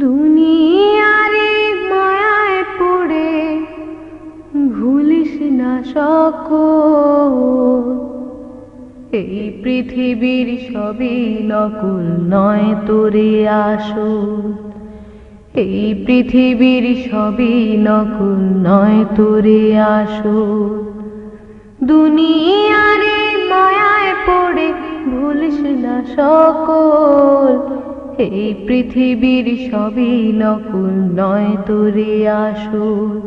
দুনিয়ারে মায়ায় পড়ে, ভুলিস না সকল। এই পৃথিবীর সবই নকুল, নয় তোরে আসল। এই পৃথিবীর সবই নকুল, নয় তোরে আসল। দুনিয়ারে মায়ায় পড়ে, ভুলিস না সকল। এই পৃথিবীর সবই নকুল, নয় তোরে আসল।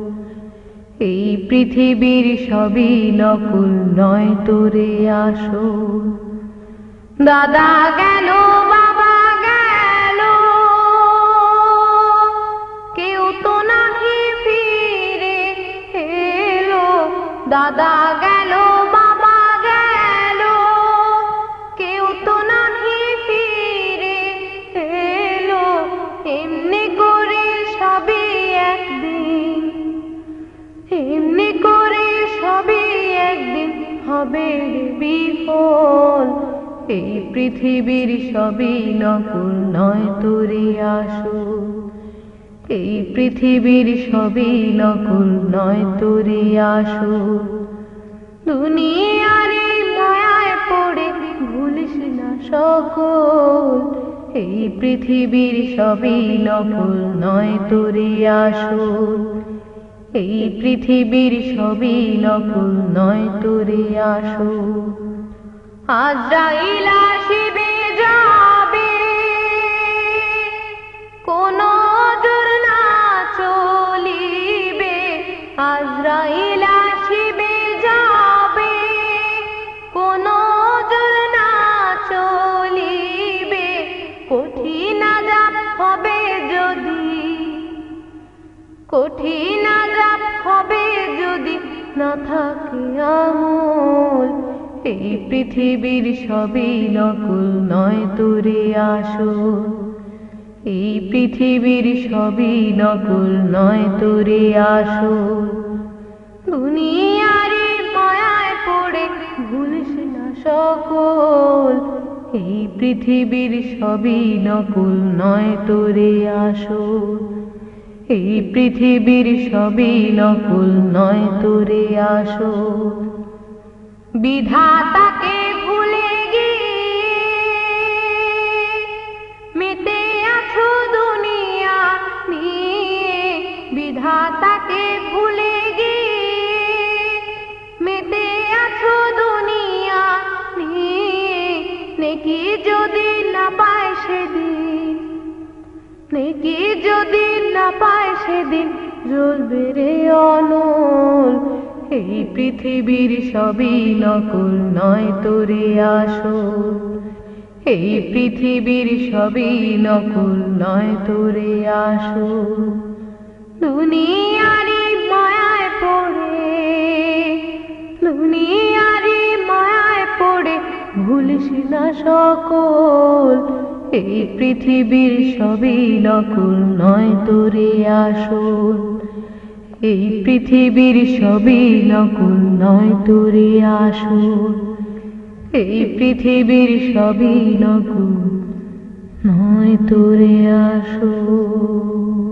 এই পৃথিবীর সবই নকুল, নয় তোরে আসল। দাদা গেল, বাবা গেল। কেউ তো নাহি ফিরে এলো। দাদা হবে বিফল, এই পৃথিবীর সবই নকুল, নয় তোরে আসল। এই পৃথিবীর সবই নকুল, নয় তোরে আসল। দুনিয়ারে মায়ায় পড়ে ভুলিস না সকল, এই পৃথিবীর সবই নকুল, নয় তোরে আসল। এই পৃথিবীর সবই নকুল নয় তোরে আসো আজরাইল কঠিন আজাব হবে যদি না থাকে আমল। এই পৃথিবীর সবই নকুল, নয় তোরে আসল। এই পৃথিবীর সবই নকুল, নয় তোরে আসল। দুনিয়ারে মায়ায় পড়ে ভুলিস না সকল। এই পৃথিবীর সবই নকুল, নয় তোরে আসল। এই পৃথিবীর সবই নকুল, নয় তোরে আসল বিধাতাকে ভুলে মেতে আছো দুনিয়া নিয়ে। বিধাতাকে ভুলে মেতে আছো দুনিয়া নিয়ে। নেকি যদি না পায় সেদিন, নেকি যদি পায় সেদিন জ্বলবে রে অনল। এই পৃথিবীর সবই নকুল, নয় তোরে আসল। এই পৃথিবীর সবই নকুল, নয় তোরে আসল। দুনিয়ারি মায়ায় পড়ে দুনিয়ারি মায়ায় পড়ে, ভুলিস না সকল। এই পৃথিবীর সবই নকুল, নয় তোরে আসল। এই পৃথিবীর সবই নকুল, নয় তোরে আসল। এই পৃথিবীর সবই নকুল, নয় তোরে আসল।